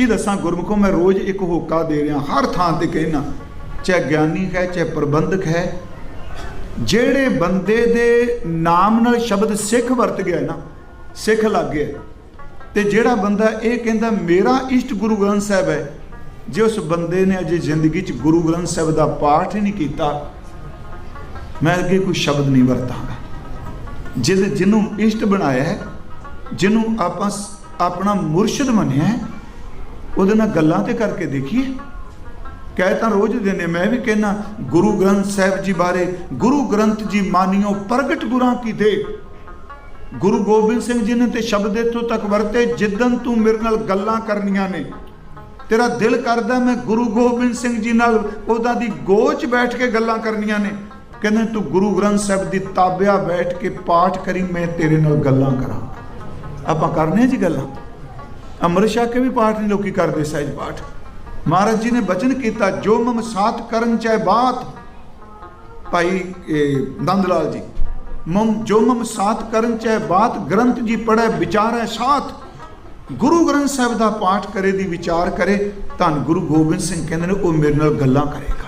ਸੱਚੀ ਦੱਸਾਂ, ਗੁਰਮੁਖੋ ਮੈਂ ਰੋਜ਼ ਇੱਕ ਹੋਕਾ ਦੇ ਰਿਹਾ, ਹਰ ਥਾਂ ਤੇ ਕਹਿਣਾ ਚਾਹੇ ਗਿਆਨੀ ਹੈ, ਚਾਹੇ ਪ੍ਰਬੰਧਕ ਹੈ, ਜਿਹੜੇ ਬੰਦੇ ਦੇ ਨਾਮ ਨਾਲ ਸ਼ਬਦ ਸਿੱਖ ਵਰਤ ਗਿਆ ਨਾ, ਸਿੱਖ ਲੱਗ ਗਿਆ, ਤੇ ਜਿਹੜਾ ਬੰਦਾ ਇਹ ਕਹਿੰਦਾ, ਮੇਰਾ ਇਸ਼ਟ ਗੁਰੂ ਗ੍ਰੰਥ ਸਾਹਿਬ ਹੈ, ਜੇ ਉਸ ਬੰਦੇ ਨੇ ਅਜੇ ਜ਼ਿੰਦਗੀ 'ਚ ਗੁਰੂ ਗ੍ਰੰਥ ਸਾਹਿਬ ਦਾ ਪਾਠ ਹੀ ਨਹੀਂ ਕੀਤਾ, ਮੈਂ ਅੱਗੇ ਕੋਈ ਸ਼ਬਦ ਨਹੀਂ ਵਰਤਾਂਗਾ। ਜਿਹਦੇ ਜਿਹਨੂੰ ਇਸ਼ਟ ਬਣਾਇਆ ਹੈ, ਜਿਹਨੂੰ ਆਪਾਂ ਆਪਣਾ ਮੁਰਸ਼ਿਦ ਮੰਨਿਆ ਹੈ ਉਹਦੇ ਨਾਲ ਗੱਲਾਂ ਤੇ ਕਰਕੇ ਦੇਖੀਏ। ਕਹਿ ਤਾਂ ਰੋਜ਼ ਦਿੰਦੇ ਮੈਂ ਵੀ ਕਹਿਣਾ ਗੁਰੂ ਗ੍ਰੰਥ ਸਾਹਿਬ ਜੀ ਬਾਰੇ, ਗੁਰੂ ਗ੍ਰੰਥ ਜੀ ਮਾਨਿਓ, ਪ੍ਰਗਟ ਗੁਰਾਂ ਕੀ ਦੇ। ਗੁਰੂ ਗੋਬਿੰਦ ਸਿੰਘ ਜੀ ਨੇ ਤੇ ਸ਼ਬਦ ਇੱਥੋਂ ਤੱਕ ਵਰਤੇ ਜਿੱਦਨ ਤੂੰ ਮੇਰੇ ਨਾਲ ਗੱਲਾਂ ਕਰਨੀਆਂ ਨੇ। ਤੇਰਾ ਦਿਲ ਕਰਦਾ ਮੈਂ ਗੁਰੂ ਗੋਬਿੰਦ ਸਿੰਘ ਜੀ ਨਾਲ ਉਹਦਾ ਦੀ ਗੋਚ ਬੈਠ ਕੇ ਗੱਲਾਂ ਕਰਨੀਆਂ ਨੇ। ਕਹਿੰਦੇ, ਤੂੰ ਗੁਰੂ ਗ੍ਰੰਥ ਸਾਹਿਬ ਦੀ ਤਾਬਿਆ ਬੈਠ ਕੇ ਪਾਠ ਕਰੀ, ਮੈਂ ਤੇਰੇ ਨਾਲ ਗੱਲਾਂ ਕਰਾਂ। ਆਪਾਂ ਕਰਨੇ ਜੀ ਗੱਲਾਂ? ਅੰਮ੍ਰਿਤ ਛਕ ਕੇ ਵੀ ਪਾਠ ਨਹੀਂ ਲੋਕੀ ਕਰਦੇ ਸਹਿਜ ਪਾਠ। ਮਹਾਰਾਜ ਜੀ ਨੇ ਬਚਨ ਕੀਤਾ ਜੋ ਮਮ ਸਾਥ ਕਰਨ ਚਾਹੇ ਬਾਤ। ਭਾਈ ਇਹ, ਨੰਦ ਲਾਲ ਜੀ ਮਮ ਜੋ ਮਮ ਸਾਥ ਕਰਨ ਚਾਹੇ ਬਾਤ ਗ੍ਰੰਥ ਜੀ ਪੜ੍ਹੈ ਵਿਚਾਰੈ ਸਾਥ। ਗੁਰੂ ਗ੍ਰੰਥ ਸਾਹਿਬ ਦਾ ਪਾਠ ਕਰੇ ਦੀ ਵਿਚਾਰ ਕਰੇ ਧੰਨ ਗੁਰੂ ਗੋਬਿੰਦ ਸਿੰਘ ਕਹਿੰਦੇ ਨੇ ਉਹ ਮੇਰੇ ਨਾਲ ਗੱਲਾਂ ਕਰੇਗਾ